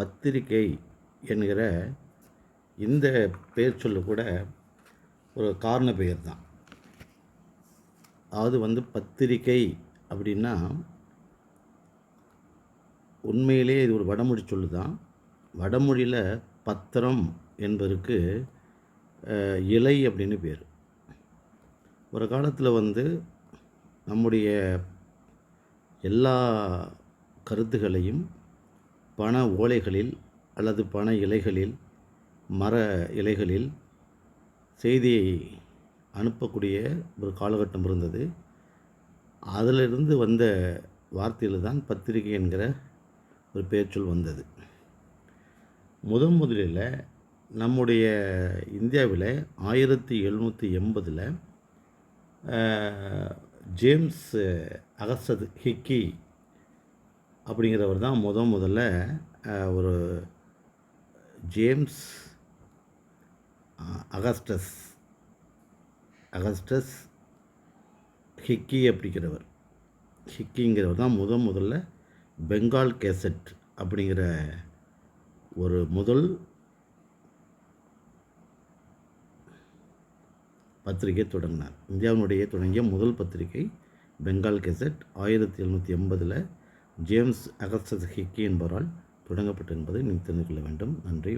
பத்திரிகை என்கிற இந்த பெயர் சொல்லு கூட ஒரு காரண பெயர் தான். அதாவது வந்து பத்திரிகை அப்படின்னா உண்மையிலே இது ஒரு வடமொழி சொல்லு தான். வடமொழியில் பத்திரம் என்பதற்கு இலை அப்படின்னு பேர். ஒரு காலத்தில் வந்து நம்முடைய எல்லா கருத்துகளையும் பண ஓலைகளில் அல்லது பண இலைகளில் மர இலைகளில் செய்தியை அனுப்பக்கூடிய ஒரு காலகட்டம் இருந்தது. அதிலிருந்து வந்த வார்த்தையில் தான் பத்திரிகை என்கிற ஒரு பெயர்ச்சொல் வந்தது. முதன் முதலில் நம்முடைய இந்தியாவில் ஆயிரத்தி எழுநூற்றி எண்பதில் ஜேம்ஸ் அகசத் ஹிக்கி அப்படிங்கிறவர் தான் முத முதல்ல ஒரு ஜேம்ஸ் அகஸ்டஸ் அகஸ்டஸ் ஹிக்கி அப்படிங்கிறவர். ஹிக்கிங்கிறவர் தான் முத முதல்ல பெங்கால் கேசட் அப்படிங்கிற ஒரு முதல் பத்திரிகை தொடங்கினார். இந்தியாவினுடைய தொடங்கிய முதல் பத்திரிகை பெங்கால் கெசட் ஆயிரத்தி எழுநூற்றி எண்பதில் ஜேம்ஸ் அகஸ்டஸ் ஹிக்கி என்பவரால் தொடங்கப்பட்டிருப்பதை நீங்கள் தெரிந்து கொள்ள வேண்டும். நன்றி.